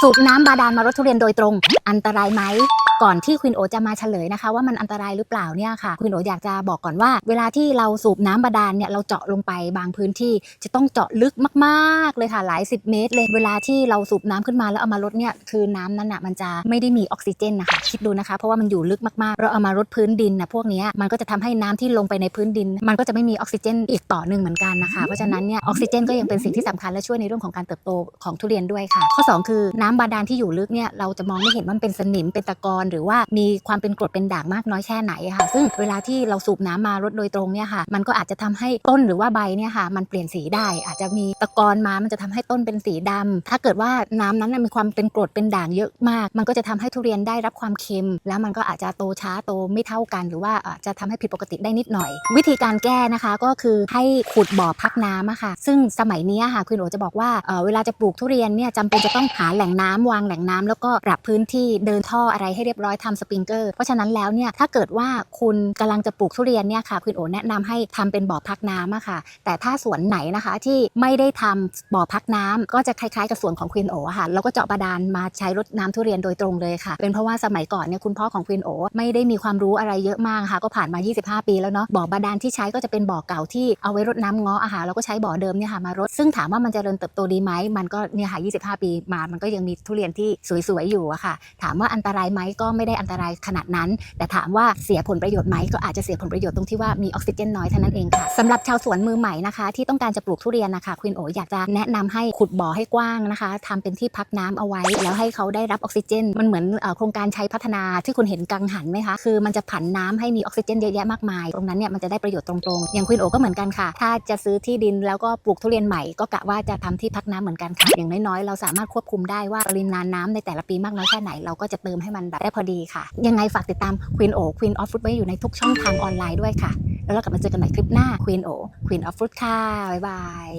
สูบน้ำบาดาลมารดทุเรียนโดยตรง อันตรายไหม ก่อนที่ควินโอจะมาเฉลยนะคะ ว่ามันอันตรายหรือเปล่าเนี่ยค่ะควินโออยากจะบอกก่อนว่า เวลาที่เราสูบน้ำบาดาลเนี่ยเราเจาะลงไปบางพื้นที่จะต้องเจาะลึกมากๆเลยค่ะหลายสิบเมตร เลยเวลาที่เราสูบน้ำขึ้นมาแล้วเอามารดเนี่ยคือน้ำนั้นอะมันจะไม่ได้มีออกซิเจนนะคะคิดดูนะคะ เพราะว่ามันอยู่ลึกมากๆ เราเอามารดพื้นดินนะพวกนี้มันก็จะทำให้น้ำที่ลงไปในพื้นดิน มันก็จะไม่มีออกซิเจนอีกต่อหนึ่งเหมือนกันนะคะเพราะฉะนั้นเนี่ยออกซิเจนก็ยังเป็นสิ่งที่สำคัญและช่วยในเรื่องของการเติบโตของทุเรียนด้วยค่ะ ข้อ 2 คือน้ำบาดาลที่อยู่ลึกเนี่ยเราจะมองไม่เห็นว่ามันเป็นสนิมเป็นตะกอนหรือว่ามีความเป็นกรดเป็นด่างมากน้อยแค่ไหนค่ะ ซึ่งเวลาที่เราสูบน้ำมารดโดยตรงเนี่ยค่ะ มันก็อาจจะทำให้ต้นหรือว่าใบเนี่ยค่ะ มันเปลี่ยนสีได้ อาจจะมีตะกอนมา มันจะทำให้ต้นเป็นสีดำถ้าเกิดว่าน้ำนั้นมีความเป็นกรดเป็นด่างเยอะมาก มันก็จะทำให้ทุเรียนได้รับความเค็ม แล้วมันก็อาจจะโตช้าโตไม่เท่ากัน หรือว่าอาจจะทำให้ผิดปกติได้นิดหน่อย วิธีการแก้นะคะก็คือให้ขุดบ่อพักน้ำอะค่ะ ซึ่งสมัยนี้ค่ะคุณโอจะบอกว่าเอ่อเวลาจะปลูกทุเรียนเนี่ยจำเป็นจะต้องหาแหล่งน้ำวางแหล่งน้ำแล้วก็ปรับพื้นที่เดินท่ออะไรให้เรียบร้อยทำสปริงเกอร์เพราะฉะนั้นแล้วเนี่ยถ้าเกิดว่าคุณกำลังจะปลูกทุเรียนเนี่ยค่ะคุณโอแนะนำให้ทำเป็นบ่อพักน้ำอะค่ะ แต่ถ้าสวนไหนนะคะที่ไม่ได้ทำบ่อพักน้ำก็จะคล้ายๆกับสวนของควีนโอค่ะแล้วก็เจาะบาดาลมาใช้รดน้ำทุเรียนโดยตรงเลยค่ะ เป็นเพราะว่าสมัยก่อนเนี่ยคุณพ่อของควีนโอไม่ได้มีความรู้อะไรเยอะมากค่ะ ก็ผ่านมา 25 ปีแล้วเนาะบ่อบาดาลที่ใช้ก็จะเป็นบ่อเก่าที่เอาไว้รดน้ำเงาะอาหารแล้วก็ใช้บ่อเดิมเนี่ยค่ะมารดซึ่งถามว่ามันจเจริญเติบโตดีไหมมันก็เนี่ยค่ะ25 ปีมา มันก็ยังมีทุเรียนที่สวยๆอยู่อะค่ะ ถามว่าอันตรายไหมก็ไม่ได้อันตรายขนาดนั้น แต่ถามว่าเสียผลประโยชน์ไหมก็อาจจะเสียผลประโยชน์ตรงที่ว่ามีออกซิเจนน้อยเท่านั้นเองค่ะสำหรับชาวสวนมือใหม่นะคะ ที่ต้องการจะปลูกทุเรียนนะคะควินโออยากจะแนะนำให้ขุดบ่อให้กว้างนะคะทำเป็นที่พักน้ำเอาไว้ แล้วให้เขาได้รับออกซิเจน มันเหมือนโครงการใช้พัฒนาที่คุณเห็นกังหันไหมคะคือมันจะผันน้ำให้มีออกซิเจนเยอะแยะมากมาย ตรงนั้นเนี่ยมันจะได้ประโยชน์ตรงๆอย่างควินโอก็เหมือนกันค่ะ ถ้าจะซื้อที่ดินแล้วก็ปลูกทุเรียนใหม่ก็กะว่าจะทำที่พักน้ำเหมือนกันค่ะอย่างน้อยๆเราสามารถควบคุมได้ว่าปริมาณน้ำในแต่ละปีมากน้อยแค่ไหนเราก็จะเติมให้มันแบบได้พอดีค่ะ ยังไงฝากติดตาม Queen O Queen of Fruit ไว้อยู่ในทุกช่องทางออนไลน์ด้วยค่ะ แล้วเรากลับมาเจอกันใหม่คลิปหน้า Queen O Queen of Fruit ค่ะ บ๊ายบาย